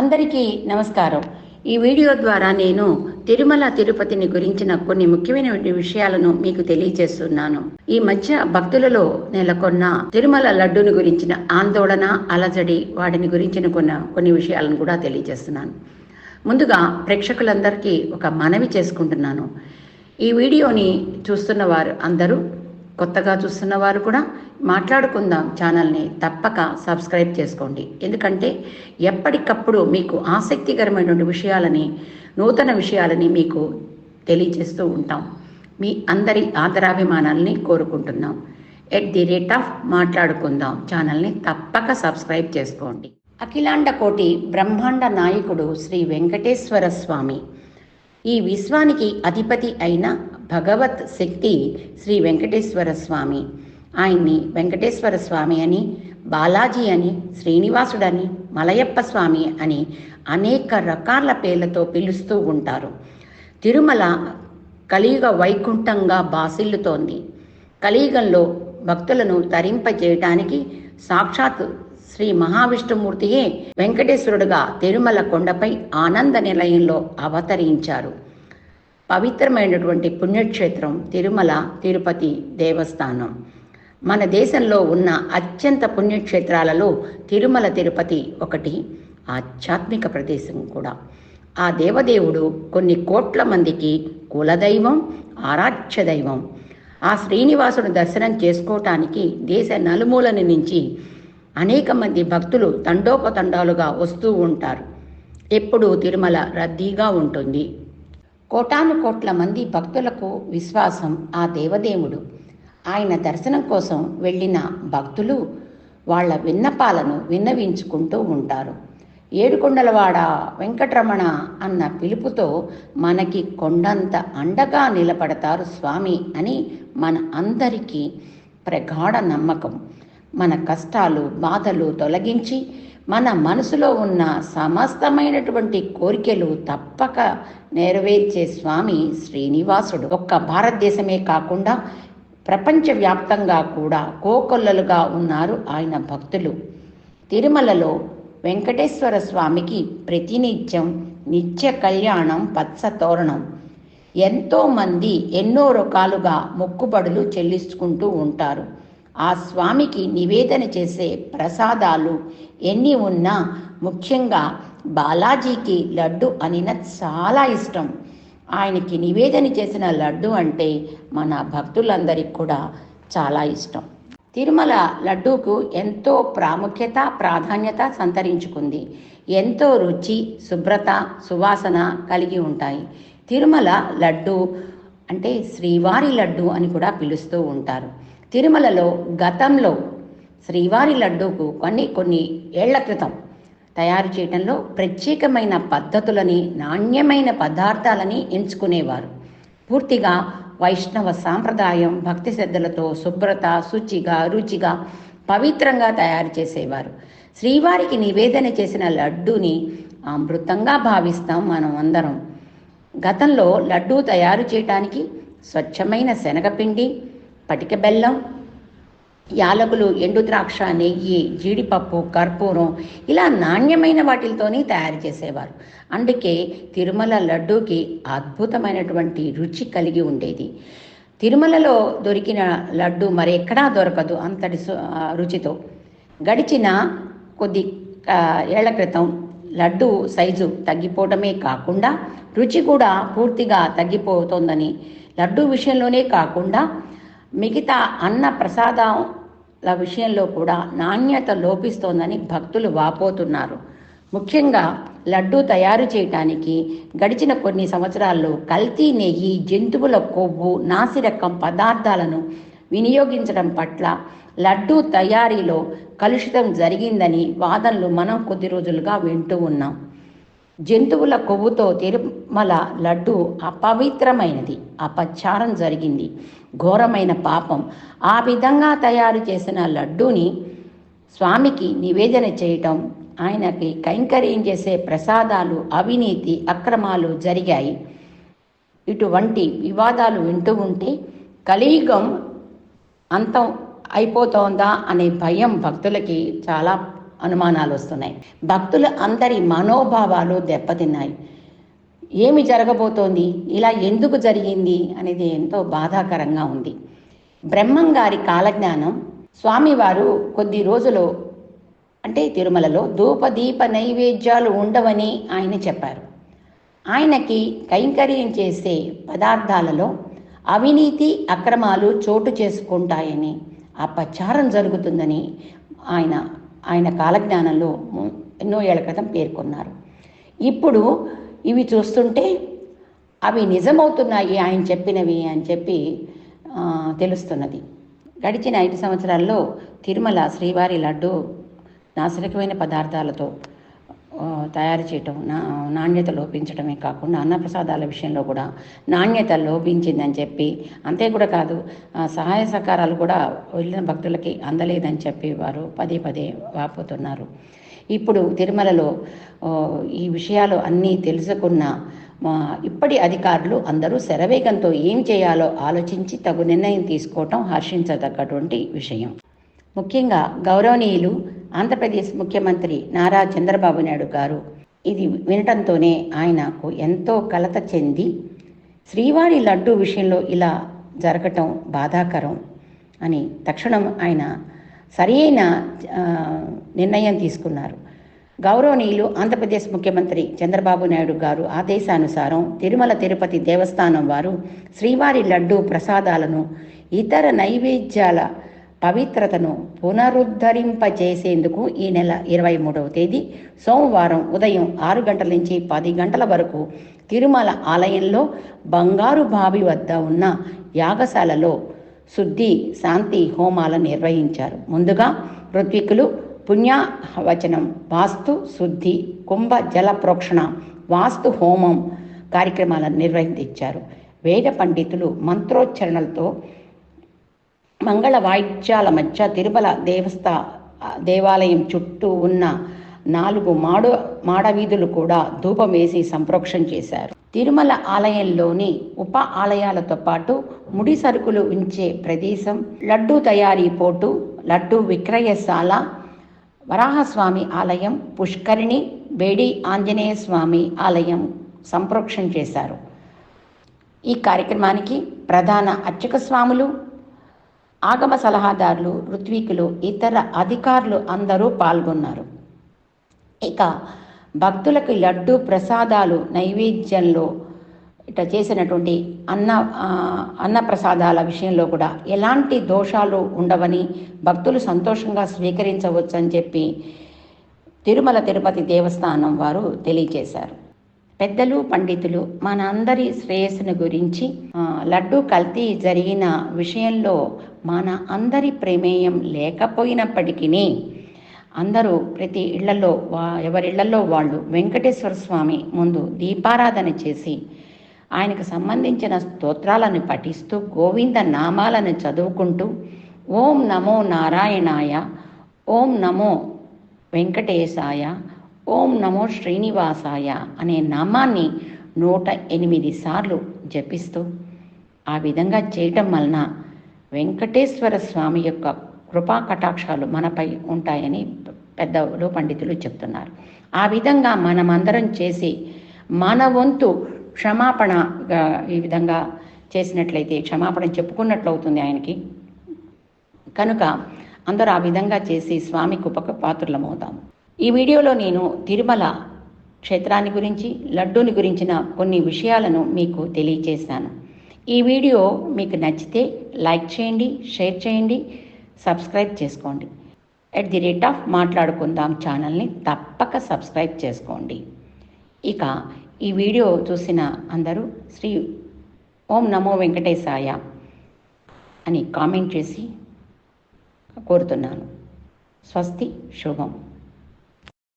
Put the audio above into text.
అందరికీ నమస్కారం. ఈ వీడియో ద్వారా నేను తిరుమల తిరుపతిని గురించిన కొన్ని ముఖ్యమైన విషయాలను మీకు తెలియజేస్తున్నాను. ఈ మధ్య భక్తులలో నెలకొన్న తిరుమల లడ్డుని గురించిన ఆందోళన అలజడి వాటిని గురించిన కొన్ని కొన్ని విషయాలను కూడా తెలియజేస్తున్నాను. ముందుగా ప్రేక్షకులందరికీ ఒక మనవి చేసుకుంటున్నాను. ఈ వీడియోని చూస్తున్న వారు అందరూ కొత్తగా చూస్తున్న వారు కూడా మాట్లాడుకుందాం ఛానల్ని తప్పక సబ్స్క్రైబ్ చేసుకోండి. ఎందుకంటే ఎప్పటికప్పుడు మీకు ఆసక్తికరమైనటువంటి విషయాలని నూతన విషయాలని మీకు తెలియజేస్తూ ఉంటాం. మీ అందరి ఆదరాభిమానాల్ని కోరుకుంటున్నాం. ఎట్ ది రేట్ ఆఫ్ మాట్లాడుకుందాం. ఛానల్ని తప్పక సబ్స్క్రైబ్ చేసుకోండి. అఖిలాండ కోటి బ్రహ్మాండ నాయకుడు శ్రీ వెంకటేశ్వర స్వామి. ఈ విశ్వానికి అధిపతి అయిన భగవత్ శక్తి శ్రీ వెంకటేశ్వర స్వామి. ఆయన్ని వెంకటేశ్వర స్వామి అని బాలాజీ అని శ్రీనివాసుడని మలయప్ప స్వామి అని అనేక రకాల పేర్లతో పిలుస్తూ ఉంటారు. తిరుమల కలియుగ వైకుంఠంగా బాసిల్లుతోంది. కలియుగంలో భక్తులను తరింపజేయటానికి సాక్షాత్ శ్రీ మహావిష్ణుమూర్తియే వెంకటేశ్వరుడుగా తిరుమల కొండపై ఆనంద నిలయంలో అవతరించారు. పవిత్రమైనటువంటి పుణ్యక్షేత్రం తిరుమల తిరుపతి దేవస్థానం. మన దేశంలో ఉన్న అత్యంత పుణ్యక్షేత్రాలలో తిరుమల తిరుపతి ఒకటి ఆధ్యాత్మిక ప్రదేశం కూడా. ఆ దేవదేవుడు కొన్ని కోట్ల మందికి కులదైవం ఆరాధ్య దైవం. ఆ శ్రీనివాసుడు దర్శనం చేసుకోవటానికి దేశ నలుమూలని నుంచి అనేక మంది భక్తులు తండోపతండాలుగా వస్తూ ఉంటారు. ఎప్పుడూ తిరుమల రద్దీగా ఉంటుంది. కోటాను కోట్ల మంది భక్తులకు విశ్వాసం ఆ దేవదేవుడు. ఆయన దర్శనం కోసం వెళ్ళిన భక్తులు వాళ్ళ విన్నపాలను విన్నవించుకుంటూ ఉంటారు. ఏడుకొండలవాడ వెంకటరమణ అన్న పిలుపుతో మనకి కొండంత అండగా నిలబడతారు స్వామి అని మన అందరికీ ప్రగాఢ నమ్మకం. మన కష్టాలు బాధలు తొలగించి మన మనసులో ఉన్న సమస్తమైనటువంటి కోరికలు తప్పక నెరవేర్చే స్వామి శ్రీనివాసుడు. ఒక్క భారతదేశమే కాకుండా ప్రపంచవ్యాప్తంగా కూడా కోకొల్లలుగా ఉన్నారు ఆయన భక్తులు. తిరుమలలో వెంకటేశ్వర స్వామికి ప్రతినిత్యం నిత్య కళ్యాణం పచ్చ తోరణం. ఎంతోమంది ఎన్నో రకాలుగా మొక్కుబడులు చెల్లించుకుంటూ ఉంటారు. ఆ స్వామికి నివేదన చేసే ప్రసాదాలు ఎన్ని ఉన్నా ముఖ్యంగా బాలాజీకి లడ్డు అనిన చాలా ఇష్టం. ఆయనకి నివేదన చేసిన లడ్డు అంటే మన భక్తులందరికీ కూడా చాలా ఇష్టం. తిరుమల లడ్డూకు ఎంతో ప్రాముఖ్యత ప్రాధాన్యత సంతరించుకుంది. ఎంతో రుచి శుభ్రత సువాసన కలిగి ఉంటాయి. తిరుమల లడ్డు అంటే శ్రీవారి లడ్డు అని కూడా పిలుస్తూ ఉంటారు. తిరుమలలో గతంలో శ్రీవారి లడ్డూకు కొన్ని కొన్ని ఏళ్ళ క్రితం తయారు చేయడంలో ప్రత్యేకమైన పద్ధతులని నాణ్యమైన పదార్థాలని ఎంచుకునేవారు. పూర్తిగా వైష్ణవ సాంప్రదాయం భక్తి శ్రద్ధలతో శుభ్రత శుచిగా రుచిగా పవిత్రంగా తయారు చేసేవారు. శ్రీవారికి నివేదన చేసిన లడ్డూని అమృతంగా భావిస్తాం మనం అందరం. గతంలో లడ్డూ తయారు చేయటానికి స్వచ్ఛమైన శనగపిండి పటిక బెల్లం యాలకులు ఎండు ద్రాక్ష నెయ్యి జీడిపప్పు కర్పూరం ఇలా నాణ్యమైన వాటితోనే తయారు చేసేవారు. అందుకే తిరుమల లడ్డూకి అద్భుతమైనటువంటి రుచి కలిగి ఉండేది. తిరుమలలో దొరికిన లడ్డు మరెక్కడా దొరకదు అంతటి రుచితో. గడిచిన కొద్ది ఏళ్ళ క్రితం లడ్డు సైజు తగ్గిపోవటమే కాకుండా రుచి కూడా పూర్తిగా తగ్గిపోతుందని లడ్డు విషయంలోనే కాకుండా మిగతా అన్న ప్రసాదాల విషయంలో కూడా నాణ్యత లోపిస్తోందని భక్తులు వాపోతున్నారు. ముఖ్యంగా లడ్డూ తయారు చేయటానికి గడిచిన కొన్ని సంవత్సరాల్లో కల్తీ నెయ్యి జంతువుల కొవ్వు నాసిరకం పదార్థాలను వినియోగించడం పట్ల లడ్డూ తయారీలో కలుషితం జరిగిందని వాదనలు మనం కొద్ది రోజులుగా వింటూ ఉన్నాం. జంతువుల కొవ్వుతో తిరుమల లడ్డు అపవిత్రమైనది. అపచారం జరిగింది. ఘోరమైన పాపం. ఆ విధంగా తయారు చేసిన లడ్డూని స్వామికి నివేదన చేయటం ఆయనకి కైంకర్యం చేసే ప్రసాదాలు అవినీతి అక్రమాలు జరిగాయి. ఇటువంటి వివాదాలు వింటూ ఉంటే కలియుగం అంతం అయిపోతోందా అనే భయం భక్తులకి చాలా అనుమానాలు వస్తున్నాయి భక్తులు అందరి మనోభావాలు దెబ్బతిన్నాయి. ఏమి జరగబోతోంది? ఇలా ఎందుకు జరిగింది? అనేది ఎంతో బాధాకరంగా ఉంది. బ్రహ్మంగారి కాలజ్ఞానం స్వామివారు కొద్ది రోజులు అంటే తిరుమలలో ధూపదీప నైవేద్యాలు ఉండవని ఆయన చెప్పారు. ఆయనకి కైంకర్యం చేసే పదార్థాలలో అవినీతి అక్రమాలు చోటు చేసుకుంటాయని అపచారం జరుగుతుందని ఆయన ఆయన కాలజ్ఞానంలో ఎన్నో ఏళ్ళ క్రితం పేర్కొన్నారు. ఇప్పుడు ఇవి చూస్తుంటే అవి నిజమవుతున్నాయి ఆయన చెప్పినవి అని చెప్పి తెలుస్తున్నది. గడిచిన ఐదు సంవత్సరాల్లో తిరుమల శ్రీవారి లడ్డు నాశనకమైన పదార్థాలతో తయారు చేయటం నా నాణ్యత లోపించడమే కాకుండా అన్నప్రసాదాల విషయంలో కూడా నాణ్యత లోపించిందని చెప్పి అంతే కూడా కాదు సహాయ సహకారాలు కూడా వెళ్ళిన భక్తులకి అందలేదని చెప్పి వారు పదే పదే వాపోతున్నారు. ఇప్పుడు తిరుమలలో ఈ విషయాలు అన్నీ తెలుసుకున్న ఇప్పటి అధికారులు అందరూ శరవేగంతో ఏం చేయాలో ఆలోచించి తగు నిర్ణయం తీసుకోవటం హర్షించదగ్గటువంటి విషయం. ముఖ్యంగా గౌరవనీయులు ఆంధ్రప్రదేశ్ ముఖ్యమంత్రి నారా చంద్రబాబు నాయుడు గారు. ఇది వినటంతోనే ఆయనకు ఎంతో కలత చెంది శ్రీవారి లడ్డు విషయంలో ఇలా జరగటం బాధాకరం అని తక్షణం ఆయన సరైన నిర్ణయం తీసుకున్నారు. గౌరవనీయులు ఆంధ్రప్రదేశ్ ముఖ్యమంత్రి చంద్రబాబు నాయుడు గారు ఆదేశానుసారం తిరుమల తిరుపతి దేవస్థానం వారు శ్రీవారి లడ్డు ప్రసాదాలను ఇతర నైవేద్యాల పవిత్రతను పునరుద్ధరింపజేసేందుకు ఈ నెల ఇరవై మూడవ తేదీ సోమవారం ఉదయం ఆరు గంటల నుంచి పది గంటల వరకు తిరుమల ఆలయంలో బంగారు బావి వద్ద ఉన్న యాగశాలలో శుద్ధి శాంతి హోమాలను నిర్వహించారు. ముందుగా ఋత్వికులు పుణ్యవచనం వాస్తు శుద్ధి కుంభ జల ప్రోక్షణ వాస్తు హోమం కార్యక్రమాలను నిర్వహించారు. వేద పండితులు మంత్రోచ్చరణలతో మంగళ వాయిద్యాల మధ్య తిరుమల దేవస్థ దేవాలయం చుట్టూ ఉన్న నాలుగు మాడ మాడవీధులు కూడా ధూపం వేసి సంప్రోక్షం చేశారు. తిరుమల ఆలయంలోని ఉప ఆలయాలతో పాటు ముడి సరుకులు ఉంచే ప్రదేశం లడ్డూ తయారీ పోటు లడ్డూ విక్రయశాల వరాహస్వామి ఆలయం పుష్కరిణి బేడి ఆంజనేయ స్వామి ఆలయం సంప్రోక్షం చేశారు. ఈ కార్యక్రమానికి ప్రధాన అర్చక స్వాములు ఆగమ సలహాదారులు ఋత్వికులు ఇతర అధికారులు అందరూ పాల్గొన్నారు. ఇక భక్తులకు లడ్డు ప్రసాదాలు నైవేద్యంలో ఇట్లా చేసినటువంటి అన్న అన్న ప్రసాదాల విషయంలో కూడా ఎలాంటి దోషాలు ఉండవని భక్తులు సంతోషంగా స్వీకరించవచ్చని చెప్పి తిరుమల తిరుపతి దేవస్థానం వారు తెలియజేశారు. పెద్దలు పండితులు మన అందరి శ్రేయస్సును గురించి లడ్డు కల్తీ జరిగిన విషయంలో మన అందరి ప్రమేయం లేకపోయినప్పటికీ అందరూ ప్రతి ఇళ్ళలో వా ఎవరిళ్ళలో వాళ్ళు వెంకటేశ్వర స్వామి ముందు దీపారాధన చేసి ఆయనకు సంబంధించిన స్తోత్రాలను పఠిస్తూ గోవింద నామాలను చదువుకుంటూ ఓం నమో నారాయణాయ ఓం నమో వెంకటేశాయ ఓం నమో శ్రీనివాసాయ అనే నామాన్ని నూట ఎనిమిది సార్లు జపిస్తూ ఆ విధంగా చేయటం వలన వెంకటేశ్వర స్వామి యొక్క కృపా కటాక్షాలు మనపై ఉంటాయని పెద్దలు పండితులు చెప్తున్నారు. ఆ విధంగా మనమందరం చేసి మన వంతు క్షమాపణ ఈ విధంగా చేసినట్లయితే క్షమాపణ చెప్పుకున్నట్లు అవుతుంది ఆయనకి. కనుక అందరూ ఆ విధంగా చేసి స్వామి కృపకు పాత్రలమవుతాము ఈ వీడియోలో నేను తిరుమల క్షేత్రాన్ని గురించి లడ్డూని గురించిన కొన్ని విషయాలను మీకు తెలియచేశాను. ఈ వీడియో మీకు నచ్చితే లైక్ చేయండి షేర్ చేయండి సబ్స్క్రైబ్ చేసుకోండి. ఎట్ ది రేట్ ఆఫ్ మాట్లాడుకుందాం ఛానల్ని తప్పక సబ్స్క్రైబ్ చేసుకోండి. ఇక ఈ వీడియో చూసిన అందరూ శ్రీ ఓం నమో వెంకటేశాయ అని కామెంట్ చేసి కోరుతున్నాను. స్వస్తి శుభం.